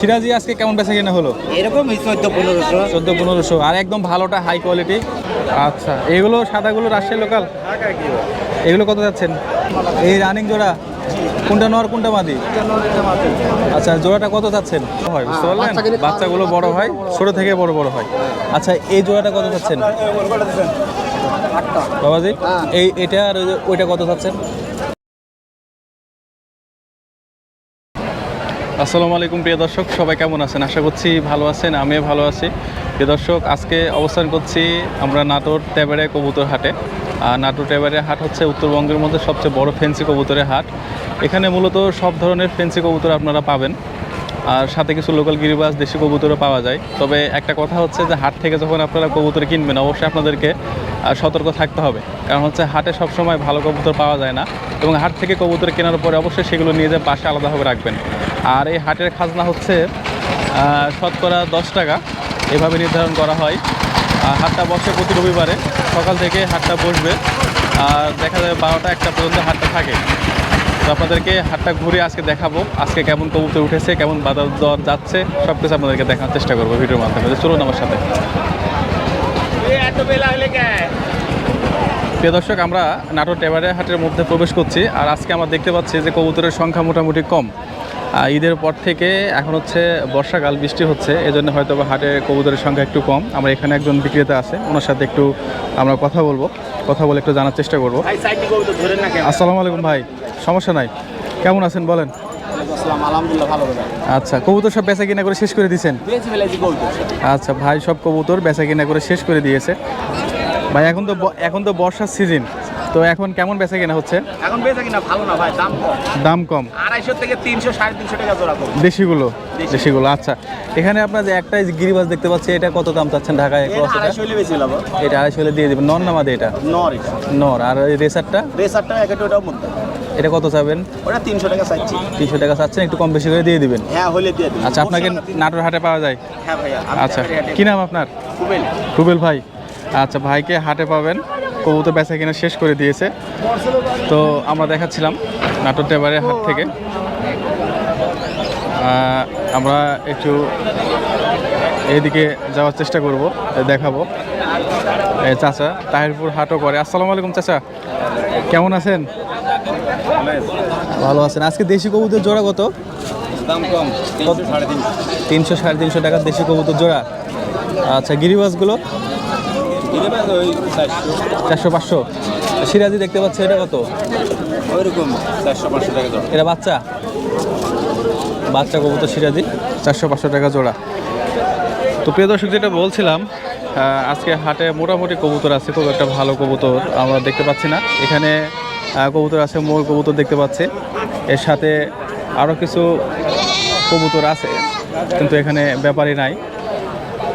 সিরাজি আজকে কেমন বেচা কেনা হলো? এরকম চোদ্দ পনেরোশো। চোদ্দ পনেরোশো। আর একদম ভালোটা হাই কোয়ালিটি আচ্ছা এগুলো সাদাগুলো রাজশাহী লোকাল এগুলো কত যাচ্ছেন? এই রানিং জোড়া? কোনটা নর কোনটা মাদি? আচ্ছা জোড়াটা কত যাচ্ছেন? হয় বুঝতে পারলেন? বাচ্চাগুলো বড় হয় ছোট থেকে বড় বড় হয়। আচ্ছা এই জোড়াটা কত যাচ্ছেন? বাবাজি এই এটা আর ওইটা কত যাচ্ছেন? আসসালামু আলাইকুম, প্রিয় দর্শক। সবাই কেমন আছেন? আশা করছি ভালো আছেন, আমিও ভালো আছি। প্রিয় দর্শক, আজকে অবস্থান করছি আমরা নাটোর তেবারে কবুতর হাটে। আর নাটোর তেবারে হাট হচ্ছে উত্তরবঙ্গের মধ্যে সবচেয়ে বড় ফেন্সি কবুতরের হাট। এখানে মূলত সব ধরনের ফেন্সি কবুতর আপনারা পাবেন। আর সাথে কিছু লোকাল গিরিবাস, দেশি কবুতরও পাওয়া যায়। তবে একটা কথা হচ্ছে যে, হাট থেকে যখন আপনারা কবুতর কিনবেন, অবশ্যই আপনাদেরকে সতর্ক থাকতে হবে। কারণ হচ্ছে হাটে সবসময় ভালো কবুতর পাওয়া যায় না এবং হাট থেকে কবুতর কেনার পরে অবশ্যই সেগুলো নিয়ে যেয়ে পাশে আলাদাভাবে রাখবেন। আর এই হাটের খাজনা হচ্ছে শতকরা দশ টাকা। এভাবে নির্ধারণ করা হয়। আর হাটটা বসে প্রতি রবিবারে। সকাল থেকে হাটটা বসবে। আর দেখা যাবে বারোটা একটা পর্যন্ত হাটটা থাকে। তো আপনাদেরকে হাটটা ঘুরে আজকে দেখাবো। আজকে কেমন কবুতর উঠেছে, কেমন বাজার দর যাচ্ছে সব কিছু আপনাদেরকে দেখানোর চেষ্টা করব ভিডিওর মাধ্যমে। চলুন আমার সাথে। প্রিয় দর্শক আমরা নাটোর টেবারে হাটের মধ্যে প্রবেশ করছি আর আজকে আমরা দেখতে পাচ্ছি যে কবুতরের সংখ্যা মোটামুটি কম। ঈদের পর থেকে এখন হচ্ছে বর্ষাকাল বৃষ্টি হচ্ছে এজন্য হয়তো বা হাটে কবুতরের সংখ্যা একটু কম। আমরা এখানে একজন বিক্রেতা আছে ওনার সাথে একটু আমরা কথা বলব কথা বলে একটু জানার চেষ্টা করব। আসসালামু আলাইকুম ভাই সমস্যা নাই। কেমন আছেন বলেন? আলহামদুলিল্লাহ ভালো আচ্ছা কবুতর সব বেচা কিনা করে শেষ করে দিয়েছেন? আচ্ছা ভাই সব কবুতর বেচা কিনা করে শেষ করে দিয়েছে। ভাই এখন তো এখন তো বর্ষার সিজন তো এখন কেমন বেচা কিনা হচ্ছে? এখন বেচা কিনা ভালো না ভাই দাম কম। দাম কম। আড়াইশো থেকে তিনশো সাড়ে তিনশো টাকা জোড়া কম দেশিগুলো? দেশি। দেশিগুলো আচ্ছা। এখানে আপনার যে একটাই গিরিবাজ দেখতে পাচ্ছি এটা কত দাম চাচ্ছেন ঢাকায় এটা আড়াইশো হলে বেশি লাভ। এটা আড়াইশো হলে দিয়ে দেবেন। নর নামাদে এটা? নর নর। আর ওই রেসারটা? একটা ওটাও মধ্যে। এটা কত চাবেন ওটা তিনশো টাকা চাইছি তিনশো টাকা চাচ্ছেন একটু কম বেশি করে দিয়ে দিবেন? হ্যাঁ হলে দিয়ে দিন আচ্ছা আপনাকে নাটোর হাটে পাওয়া যায়? হ্যাঁ ভাইয়া আচ্ছা কি নাম আপনার? কুবেল। রুবেল ভাই। আচ্ছা ভাইকে হাটে পাবেন। কবুতর বেচা কিনা শেষ করে দিয়েছে। তো আমরা দেখাচ্ছিলাম নাটোর টেবারে হাট থেকে। আমরা একটু এইদিকে যাওয়ার চেষ্টা করব দেখাবো। এই চাচা তাহিরপুর হাটও করে। আসসালামু আলাইকুম চাচা। কেমন আছেন? ভালো আছেন। আজকে দেশি কবুতর জোড়া কত? দাম কম তিনশো সাড়ে তিনশো। টাকার দেশি কবুতর জোড়া। আচ্ছা গিরিবাসগুলো? চারশো। পাঁচশো। সিরাজি দেখতে পাচ্ছি এটা কত? ওইরকম চারশো পাঁচশো টাকা জোড়া। এটা বাচ্চা? বাচ্চা কবুতর সিরাজি চারশো পাঁচশো টাকা জোড়া। তো প্রিয় দর্শক যেটা বলছিলাম আজকে হাটে মোটামুটি কবুতর আছে খুব একটা ভালো কবুতর আমরা দেখতে পাচ্ছি না। এখানে কবুতর আছে মোর কবুতর দেখতে পাচ্ছি। এর সাথে আরও কিছু কবুতর আছে, কিন্তু এখানে ব্যাপারই নাই।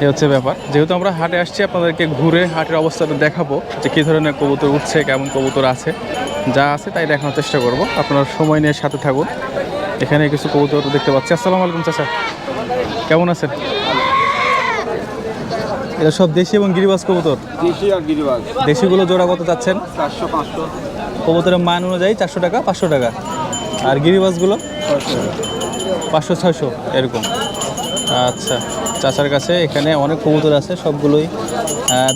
এ হচ্ছে ব্যাপার। যেহেতু আমরা হাটে আসছি, আপনাদেরকে ঘুরে হাটের অবস্থাটা দেখাবো যে কী ধরনের কবুতর উঠছে, কেমন কবুতর আছে। যা আছে তাই দেখানোর চেষ্টা করব। আপনারা সময় নিয়ে সাথে থাকুন। এখানে কিছু কবুতর দেখতে পাচ্ছি। আসসালামু আলাইকুম, চাচা। কেমন আছেন? এটা সব দেশি এবং গিরিবাজ কবুতর? দেশি আর গিরিবাজ। দেশিগুলো জোড়া কত চাচ্ছেন? চারশো পাঁচশো। কবুতরের মান অনুযায়ী চারশো টাকা পাঁচশো টাকা। আর গিরিবাজগুলো? পাঁচশো ছয়শো এরকম। আচ্ছা চাচার কাছে এখানে অনেক কবুতর আছে সবগুলোই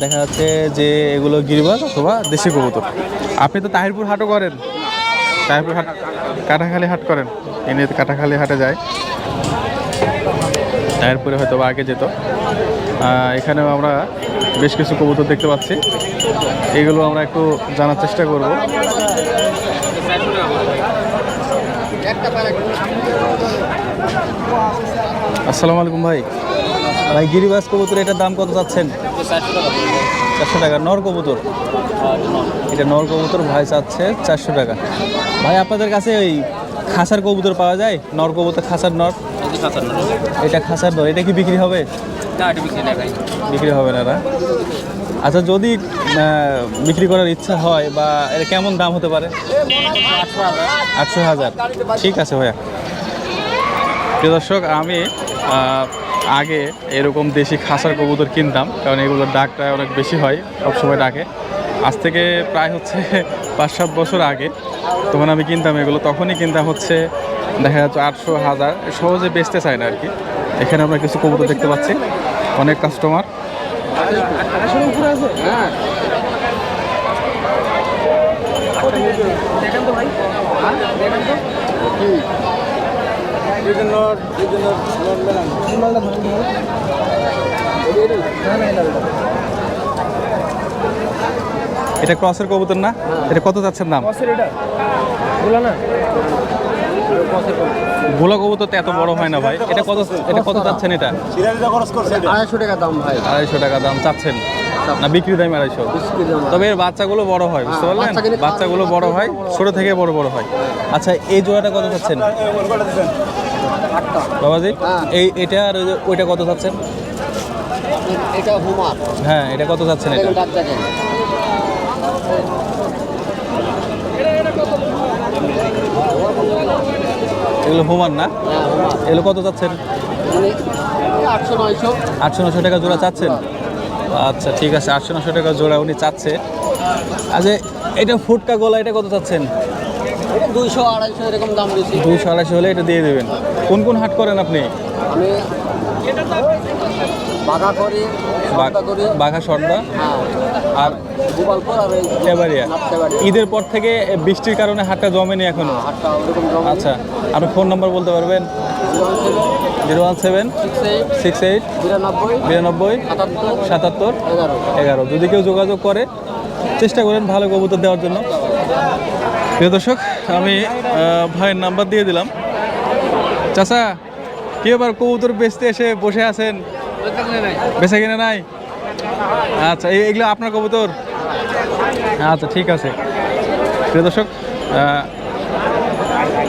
দেখা যাচ্ছে যে এগুলো গিরিবাজ অথবা দেশি কবুতর। আপনি তো তাহিরপুর হাটও করেন। তাহিরপুর হাট কাটাখালি হাট করেন। এনে কাটাখালি হাটে যায়। তাহিরপুরে হয়তো বা আগে যেত। এখানেও আমরা বেশ কিছু কবুতর দেখতে পাচ্ছি। এগুলো আমরা একটু জানার চেষ্টা করব। আসসালামু আলাইকুম ভাই। ভাই, গিরিবাস কবুতর, এটার দাম কত চাচ্ছেন চারশো টাকা। নর কবুতর? এটা নর কবুতর, ভাই চাচ্ছে চারশো টাকা। ভাই, আপনাদের কাছে ওই খাসার কবুতর পাওয়া যায়? নর কবুতর, খাসার নর? এটা খাসার নর এটা কি বিক্রি হবে? বিক্রি হবে না না? আচ্ছা যদি বিক্রি করার ইচ্ছা হয় বা এর কেমন দাম হতে পারে? আটশো হাজার। ঠিক আছে ভাইয়া। প্রিয় দর্শক আমি আগে এরকম দেশি খাসার কবুতর কিনতাম কারণ এগুলোর ডাকটা অনেক বেশি হয় সবসময় ডাকে। আজ থেকে প্রায় হচ্ছে পাঁচ সাত বছর আগে তখন আমি কিনতাম এগুলো। তখনই কিনতাম হচ্ছে দেখা যাচ্ছে আটশো হাজার। সহজে বেচতে চায় না আর কি এখানে আমরা কিছু কবুতর দেখতে পাচ্ছি। অনেক কাস্টমার এটা ক্রসের কবুতর না? এটা কত যাচ্ছেন দাম? গোলা কবুতর তো এত বড় হয় না ভাই। এটা কত এটা কত চাচ্ছেন এটা? আড়াইশো টাকা দাম ভাই। আড়াইশো টাকা দাম চাচ্ছেন? না বিক্রি দাম আড়াইশো। তবে এর বাচ্চাগুলো বড় হয় বুঝতে পারলেন? বাচ্চাগুলো বড় হয় ছোট থেকে বড় বড় হয়। আচ্ছা এই জোড়াটা কত চাচ্ছেন? বাবাজি হ্যাঁ। এই এটা আর ওইটা কত চাচ্ছেন? এটা হুমার। হ্যাঁ এটা কত চাচ্ছেন এটা দেখেন বাচ্চা কেন এগুলো হোমান না? এগুলো কত চাচ্ছেন? আটশো নয়শো আটশো নশো টাকা জোড়া চাচ্ছেন? আচ্ছা ঠিক আছে, আটশো নশো টাকা জোড়া উনি চাচ্ছে। আচ্ছা এটা ফুটকা গলা এটা কত চাচ্ছেন? দুইশো আড়াইশো এরকম দাম দুশো আড়াইশো হলে এটা দিয়ে দেবেন। কোন কোন হাট করেন আপনি? বাঘা করি সর্দা করি। বাঘা সর্দা হ্যাঁ। আর গোপালপুর আর তেবাড়িয়া ঈদের পর থেকে বৃষ্টির কারণে হাটটা জমেনি এখনও? ওরকম জমা আচ্ছা আপনি ফোন নাম্বার বলতে পারবেন? Zero one seven six eight বিরানব্বই সাতাত্তর এগারো। এগারো। যদি কেউ যোগাযোগ করে চেষ্টা করেন ভালো কবুতর দেওয়ার জন্য। প্রিয় দর্শক আমি ভাইয়ের নাম্বার দিয়ে দিলাম। চাচা কি এবার কবুতর বেচতে এসে বসে আছেন? বেচা কিনে নাই? আচ্ছা এই- এগুলো আপনার কবুতর? আচ্ছা ঠিক আছে। প্রিয় দর্শক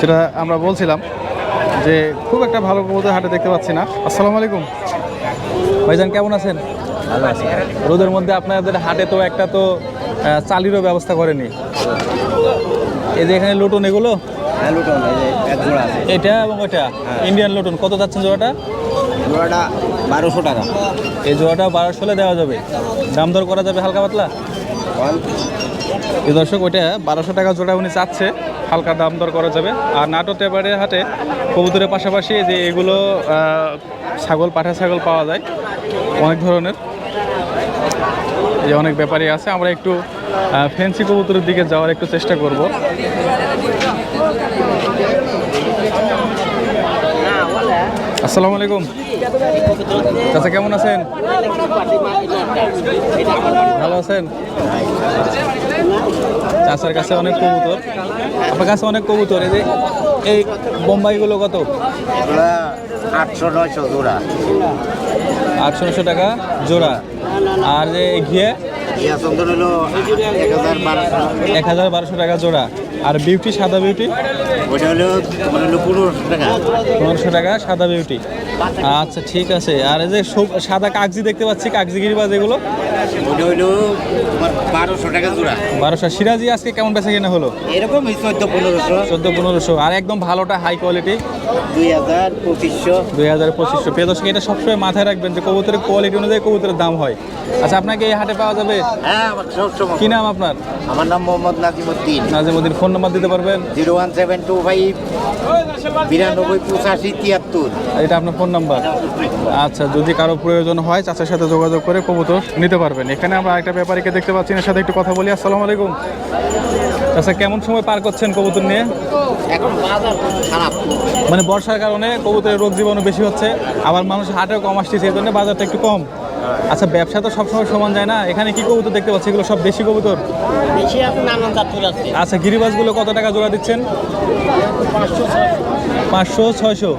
যেটা আমরা বলছিলাম যে খুব একটা ভালো কবুতর হাটে দেখতে পাচ্ছি না। আসসালামু আলাইকুম। ভাইজান কেমন আছেন? ভালো আছে। রোদের মধ্যে আপনাদের হাটে তো একটা তো চালিরও ব্যবস্থা করেনি। এই যে এখানে লুটন এগুলো? হ্যাঁ এটা এবং ওইটা? ইন্ডিয়ান লুটন। কত যাচ্ছেন জোড়াটা? জোড়াটা বারোশো টাকা। এই জোড়াটা বারোশো হলে দেওয়া যাবে। দাম দর করা যাবে হালকা পাতলা? এই দর্শক ওইটা বারোশো টাকা জোড়া উনি চাচ্ছে হালকা দাম দর করা যাবে। আর নাটো টেবারের হাটে কবুতরের পাশাপাশি যে এগুলো ছাগল পাঠা ছাগল পাওয়া যায় অনেক ধরনের। এই অনেক ব্যাপারই আছে। আমরা একটু ফ্যান্সি কবুতরের দিকে যাওয়ার একটু চেষ্টা করব। আসসালামু আলাইকুম। চাচা কেমন আছেন? ভালো আছেন? চাচার কাছে অনেক কবুতর। আপনার কাছে অনেক কবুতর। এই যে এই বোম্বাইগুলো কত? আটশো নয়শো জোড়া। আটশো নশো টাকা জোড়া। আর যে ঘিয়ে? এক হাজার বারোশো টাকা জোড়া। আর বিউটি সাদা বিউটি ওইটা হলো তোমার হলো পনেরোশো টাকা। পনেরোশো টাকা সাদা বিউটি আচ্ছা ঠিক আছে। আর এই যে সব- সাদা কাগজি দেখতে পাচ্ছি কাগজি গিরিবা এগুলো? ওইটা হলো তোমার বারোশো টাকা জোড়া। বারোশো। সিরাজি আজকে কেমন বেচা কিনা হলো? এরকম চোদ্দ পনেরোশো। চোদ্দ পনেরোশো। আর একদম ভালোটা হাই কোয়ালিটি দুই হাজার পঁচিশশো। দুই হাজার পঁচিশশো। প্রিয় দর্শক এটা সবসময় মাথায় রাখবেন যে কবুতরের কোয়ালিটি অনুযায়ী কবুতরের দাম হয়। আচ্ছা আপনাকে এই হাটে পাওয়া যাবে? হ্যাঁ আমার কি নাম আপনার? আমার নাম মোহাম্মদ নাজিমুদ্দিন। নাজিমুদ্দিন ফোন নাম্বার দিতে পারবেন? Zero one seven two five বিরানব্বই পঁচাশি তিয়াত্তর। এটা আপনার ফোন নাম্বার? আচ্ছা যদি কারও প্রয়োজন হয় চাচার সাথে যোগাযোগ করে কবুতর নিতে পারবেন। এখানে আমরা একটা ব্যাপারীকে দেখতে পাচ্ছি এর সাথে একটু কথা বলি। আসসালামু আলাইকুম। আচ্ছা কেমন সময় পার করছেন কবুতর নিয়ে? এখন বাজার খারাপ। মানে বর্ষার কারণে কবুতরের রোগ জীবাণু বেশি হচ্ছে আবার মানুষ হাটেও কম আসছে সেই জন্য বাজারটা একটু কম। আচ্ছা ব্যবসা তো সবসময় সমান যায় না এখানে কি কবুতর দেখতে পাচ্ছি? এগুলো সব দেশি কবুতর? আচ্ছা গিরিবাজগুলো কত টাকা জোড়া দিচ্ছেন? পাঁচশো ছয়শো।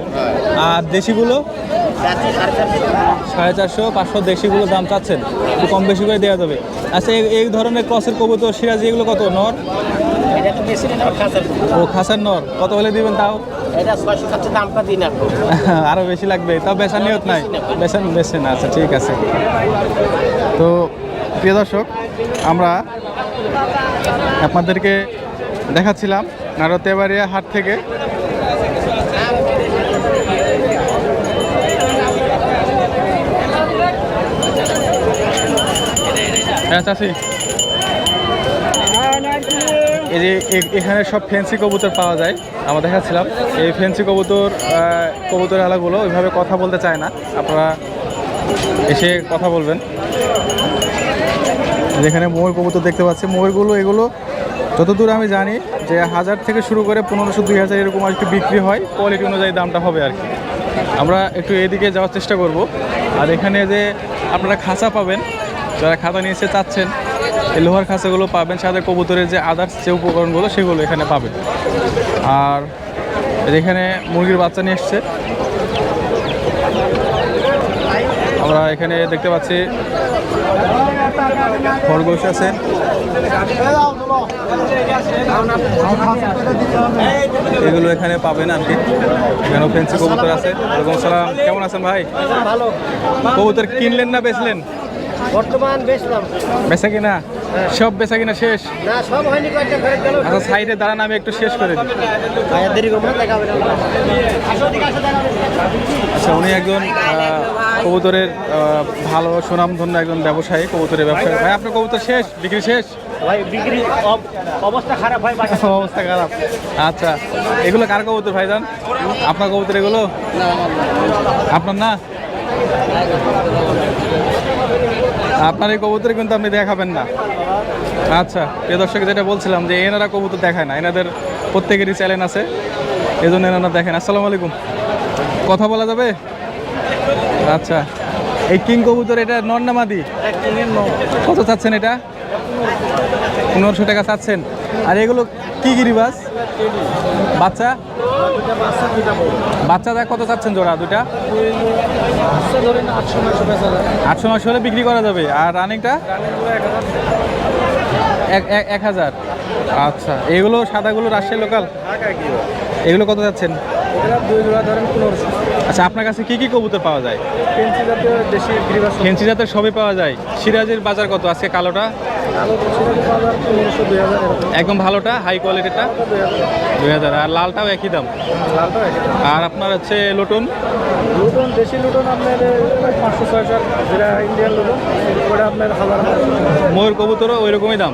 আর দেশিগুলো? সাড়ে চারশো, পাঁচশো দেশিগুলো দাম চাচ্ছেন। একটু কম বেশি করে দেওয়া যাবে। আচ্ছা এই ধরনের ক্রসের কবুতর, সিরাজি, এগুলো কত? নর? ও, খাসার নর। কত হলে দিবেন তাও? আরও বেশি লাগবে। তাও বেচা নিয়ত নাই। বেচেন বেচেন আচ্ছা ঠিক আছে। তো, প্রিয় দর্শক, আমরা আপনাদেরকে দেখাচ্ছিলাম নারতেবাড়িয়া হাট থেকে। হ্যাঁ এই যে এখানে সব ফেন্সি কবুতর পাওয়া যায়, আমরা দেখাচ্ছিলাম। এই ফেন্সি কবুতর কবুতর আলাগুলো ওইভাবে কথা বলতে চায় না। আপনারা এসে কথা বলবেন। যেখানে ময়ূর কবুতর দেখতে পাচ্ছি ময়ূরগুলো এগুলো যতদূর আমি জানি যে হাজার থেকে শুরু করে পনেরোশো, দুই হাজার এরকম আর কি বিক্রি হয়। কোয়ালিটি অনুযায়ী দামটা হবে আর কি। আমরা একটু এদিকে যাওয়ার চেষ্টা করব। আর এখানে যে আপনারা খাঁচা পাবেন যারা খাতা নিয়ে এসে চাচ্ছেন এই লোহার খাঁচাগুলো পাবেন সাথে কবুতরের যে আদার্স যে উপকরণগুলো সেগুলো এখানে পাবেন। আর এখানে মুরগির বাচ্চা নিয়ে এসছে। আমরা এখানে দেখতে পাচ্ছি খরগোশ আছে। এগুলো এখানে পাবেন আর কি এখানে ফেন্সি কবুতর আছে। ওয়ালাইকুম সালাম কেমন আছেন ভাই? কবুতর কিনলেন না বেচলেন? বর্তমান বেচলাম। বেচা কিনা? সব বেচা কিনা শেষ? না সব হয়নি কয়েকটা ঘরে গেল আচ্ছা সাইডে দাঁড়ান আমি একটু শেষ করে দিই। ভাইয়া দেরি করব না। আচ্ছা উনি একজন কবুতরের ভালো সুনামধন্য একজন ব্যবসায়ী কবুতরের ব্যবসায়ী। ভাই আপনার কবুতর শেষ? বিক্রি শেষ? ভাই বিক্রি অব- অবস্থা খারাপ হয় অবস্থা খারাপ। আচ্ছা এগুলো কার কবুতর ভাইজান? আপনার কবুতর এগুলো? আপনার না? আপনার এই কবুতর কিন্তু আপনি দেখাবেন না। আচ্ছা প্রিয় দর্শক, যেটা বলছিলাম যে এনারা কবুতর দেখায় না, এনাদের প্রত্যেকেরই চ্যালেঞ্জ আছে এই জন্য এনারা দেখেন। আসসালামু আলাইকুম। কথা বলা যাবে? আচ্ছা এই কিং কবুতর এটা নর না মাদি কত চাচ্ছেন এটা? পনেরোশো টাকা চাচ্ছেন। আর এগুলো কি গিরিবাস বাচ্চা? বাচ্চাটা কত চাচ্ছেন জোড়া দুটা আটশো নশো হলে বিক্রি করা যাবে। আর রানিংটা? এক হাজার। আচ্ছা এগুলো সাদাগুলো রাজশাহী লোকাল এগুলো কত যাচ্ছেন আচ্ছা আপনার কাছে কি কি কবুতর পাওয়া যায়? ফেন্সি জাতের সবই পাওয়া যায়। সিরাজের বাজার কত? আজকে কালোটা? একদম ভালোটা হাই কোয়ালিটিটা দুই হাজার। আর লালটাও একই দাম। আর আপনার হচ্ছে লটুন? লুটন দেশি লুটন আপনার পাঁচশো ছয়শো যেটা ইন্ডিয়ান লুটন ওটা আপনার হাজার ময়ূর কবুতরও ওই রকমই দাম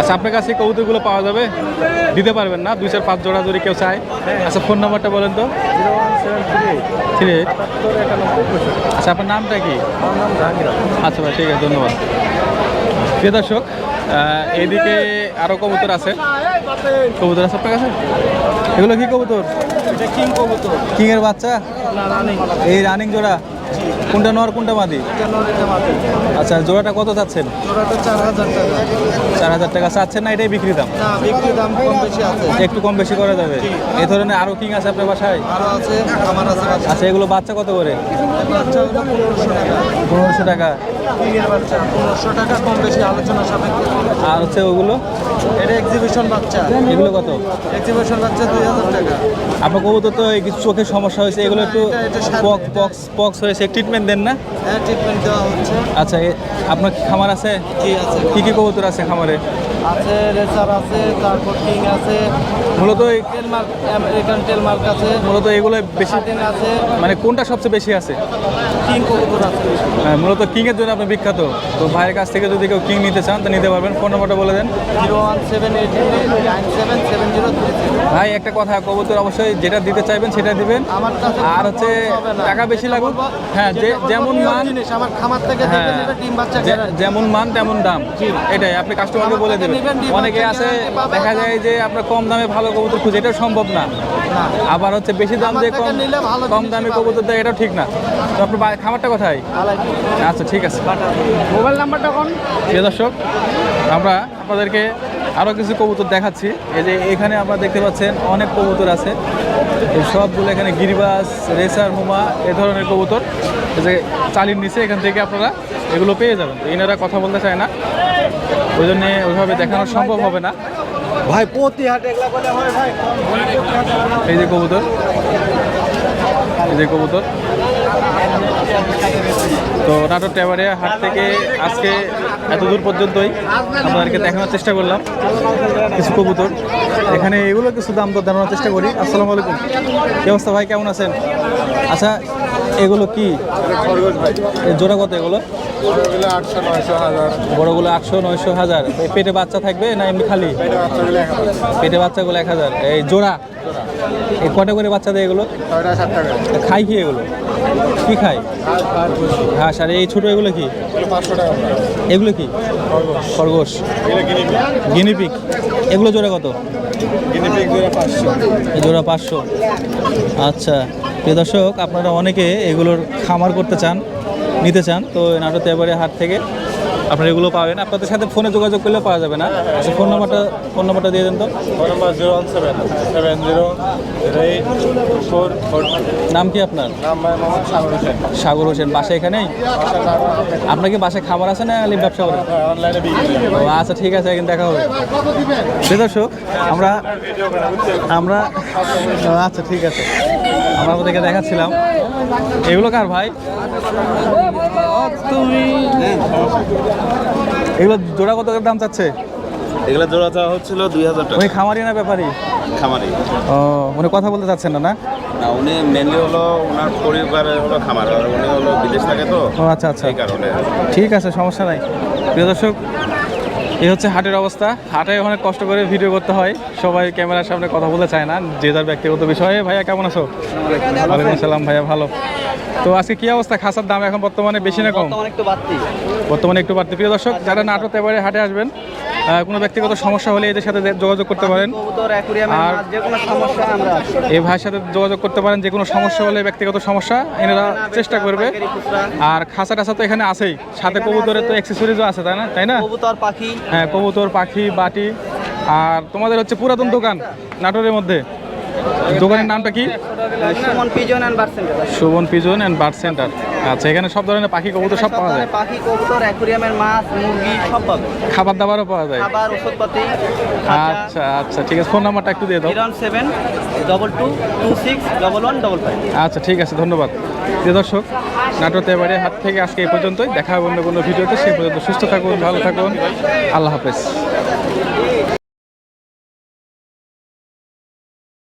আচ্ছা আপনার কাছে কবুতরগুলো পাওয়া যাবে? দিতে পারবেন না দুই চার পাঁচ জোড়া যদি কেউ চায়। আচ্ছা ফোন নাম্বারটা বলেন তো। Three eight. আচ্ছা আপনার নামটা কি। আচ্ছা ভাই ঠিক আছে ধন্যবাদ। প্রিয় দর্শক আহ, এইদিকে আরও কবুতর আছে। কবুতর আছে আপনার কাছে? এগুলো কি কবুতর? কিং কবুতর। এর বাচ্চা? এই রানিং জোড়া? কোনটা নর কোনটা মাদি আচ্ছা জোড়াটা কত চাচ্ছেন? চার হাজার টাকা। চাচ্ছেন না এটাই বিক্রি দাম? না দাম কম বেশি আছে। একটু কম বেশি করা যাবে। এই ধরনের আরও কিং আছে আপনার বাসায়? আচ্ছা এগুলো বাচ্চা কত করে? পনেরোশো টাকা। পনেরোশো টাকা কম বেশি আলোচনা সাপেক্ষে। আর হচ্ছে ওগুলো? এটা এক্সিবিশন বাচ্চা। এগুলো কত? এক্সিবিশন বাচ্চা দুই হাজার টাকা। আপনার কবুতর তো এই কিছু চোখের সমস্যা হয়েছে এগুলো একটু পক্স পক্স পক্স হয়েছে ট্রিটমেন্ট দেন না? হ্যাঁ ট্রিটমেন্ট দেওয়া হচ্ছে। আচ্ছা আপনার কি খামার আছে? কি আছে। কি কি কবুতর আছে খামারে? আছে রেসার আছে তারপর কিং আছে মূলত টেলমার্ক আমেরিকান টেলমার্ক আছে মূলত এগুলো বেশি স্বাধীন আছে। মানে কোনটা সবচেয়ে বেশি আছে? কিং কবুতর আছে হ্যাঁ, মূলত কিংয়ের জন্য আপনি বিখ্যাত। তো ভাইয়ের কাছ থেকে যদি কেউ কিং নিতে চান তো নিতে পারবেন। ফোন নাম্বারটা বলে দেন। Zero one seven eight nine seven seven zero ভাই একটা কথা কবুতর অবশ্যই যেটা দিতে চাইবেন সেটা দিবেন। আমার কাছে আর হচ্ছে টাকা বেশি লাগুক হ্যাঁ যে যেমন মান জিনিস আমার খামার থেকে হ্যাঁ। যেমন মান তেমন দাম। এটাই আপনি কাস্টমারকে বলে দেবেন। নেবেন, অনেকে আছে দেখা যায় যে আপনার কম দামে ভালো কবুতর খুঁজে এটাও সম্ভব না। আবার হচ্ছে বেশি দাম দিয়ে কম কম দামে কবুতর দেয় এটাও ঠিক না। তো আপনার খামারটা কোথায়? আচ্ছা ঠিক আছে। মোবাইল নাম্বারটা কোন? প্রিয় দর্শক আমরা আপনাদেরকে আরও কিছু কবুতর দেখাচ্ছি। এই যে এখানে আপনারা দেখতে পাচ্ছেন অনেক কবুতর আছে। এই সবগুলো এখানে গিরিবাস রেসার হুমা এ ধরনের কবুতর। এই যে চালির নিচে এখান থেকে আপনারা এগুলো পেয়ে যাবেন। এনারা কথা বলতে চায় না। ওই জন্যে ওইভাবে দেখানো সম্ভব হবে না। ভাই প্রতি হাটে এগুলা বলে হয় ভাই। এই যে কবুতর। এই যে কবুতর। তো নাটোর ট্যাবারিয়া হাট থেকে আজকে এত দূর পর্যন্তই আপনাদেরকে দেখানোর চেষ্টা করলাম কিছু কবুতর। এখানে এগুলো কিছু দাম দর জানানোর চেষ্টা করি। আসসালামু আলাইকুম। কি অবস্থা ভাই কেমন আছেন? আচ্ছা এগুলো কি? এই জোড়া কত এগুলো? বড়গুলো আটশো নয়শো হাজার। বড়গুলো আটশো নয়শো হাজার। পেটে বাচ্চা থাকবে না এমনি খালি? পেটে বাচ্চাগুলো এক হাজার। এই জোড়া? এই কটা করে বাচ্চা দেয় এগুলো? খাই কি এগুলো? কি খুশি ঘাস আর এই ছোটো এগুলো কি? এগুলো পাঁচশো টাকা এগুলো কি? খরগোশ। গিনিপিক এগুলো জোড়া কত? জোড়া পাঁচশো। আচ্ছা। প্রিয় দর্শক আপনারা অনেকে এগুলোর খামার করতে চান। নিতে চান তো নাটোর তেবারে হাট থেকে আপনারা এগুলো পাবেন। আপনাদের সাথে ফোনে যোগাযোগ করলেও পাওয়া যাবে না। আচ্ছা ফোন নাম্বারটা ফোন নাম্বারটা দিয়ে দেন তো। Phone number zero one seven seven zero eight four four নাম কি আপনার? নাম সাগর হোসেন। সাগর হোসেন বাসা এখানেই? আপনার কি বাসায় খাবার আছে না খালি ব্যবসা করেন করি। ও আচ্ছা ঠিক আছে একদিন দেখা হবে। দর্শক আমরা আমরা আচ্ছা ঠিক আছে। আমরা আপনাদেরকে দেখাচ্ছিলাম। এগুলো কার ভাই? তুমি এগুলো জোড়া কত দাম চাচ্ছে? এগুলো জোড়া চাওয়া হচ্ছিল দুই হাজার টাকা। উনি খামারি না ব্যাপারী? খামারি। ও উনি কথা বলতে চাচ্ছেন না না? না উনি মেনলি হলো ওনার পরিবারের হলো খামার আর উনি হলো বিদেশ থাকে তো। ও আচ্ছা আচ্ছা। সেই কারণে। ঠিক আছে সমস্যা নাই। প্রিয় দর্শক এই হচ্ছে হাটের অবস্থা। হাটে অনেক কষ্ট করে ভিডিও করতে হয়। সবাই ক্যামেরার সামনে কথা বলতে চায় না যে যার ব্যক্তিগত বিষয়ে। ভাইয়া কেমন আছো? ওয়ালাইকুম আসসালাম ভাইয়া ভালো। তো আজকে কি অবস্থা? খাসার দাম এখন বর্তমানে বেশি না কম? বর্তমানে একটু বাড়তি। প্রিয় দর্শক যারা নাটক এবারে হাটে আসবেন কোনো ব্যক্তিগত সমস্যা হলে এদের সাথে যোগাযোগ করতে পারেন। আর- যে কোনো সমস্যা আমরা এই ভাইয়ের সাথে যোগাযোগ করতে পারেন যে কোনো সমস্যা হলে ব্যক্তিগত সমস্যা এনারা চেষ্টা করবে। আর খাসা টাসা তো এখানে আছেই সাথে কবুতরের তো অ্যাক্সেসরিজও আছে তাই না? তাই না? কবুতর পাখি। হ্যাঁ কবুতর পাখি বাটি। আর তোমাদের হচ্ছে পুরাতন দোকান নাটোরের মধ্যে। দোকানের নামটা কি? Suman pigeon and bird centre. Shovon pigeon and bird centre. আচ্ছা এখানে সব ধরনের পাখি কবুতর সব পাওয়া যায়? পাখি কবুতর অ্যাকুরিয়ামের মাছ মুরগি সব পাবে খাবার দাবারও পাওয়া যায়? খাবার ওষুধপাতি আচ্ছা আচ্ছা ঠিক আছে ফোন নাম্বারটা একটু দিয়ে দাও। Zero seven double two two six double one double five. আচ্ছা ঠিক আছে ধন্যবাদ। প্রিয় দর্শক নাটোর তেবারে হাত থেকে আজকে এই পর্যন্তই। দেখা হবে অন্য কোনো ভিডিওতে সেই পর্যন্ত সুস্থ থাকুন ভালো থাকুন। আল্লাহ হাফেজ।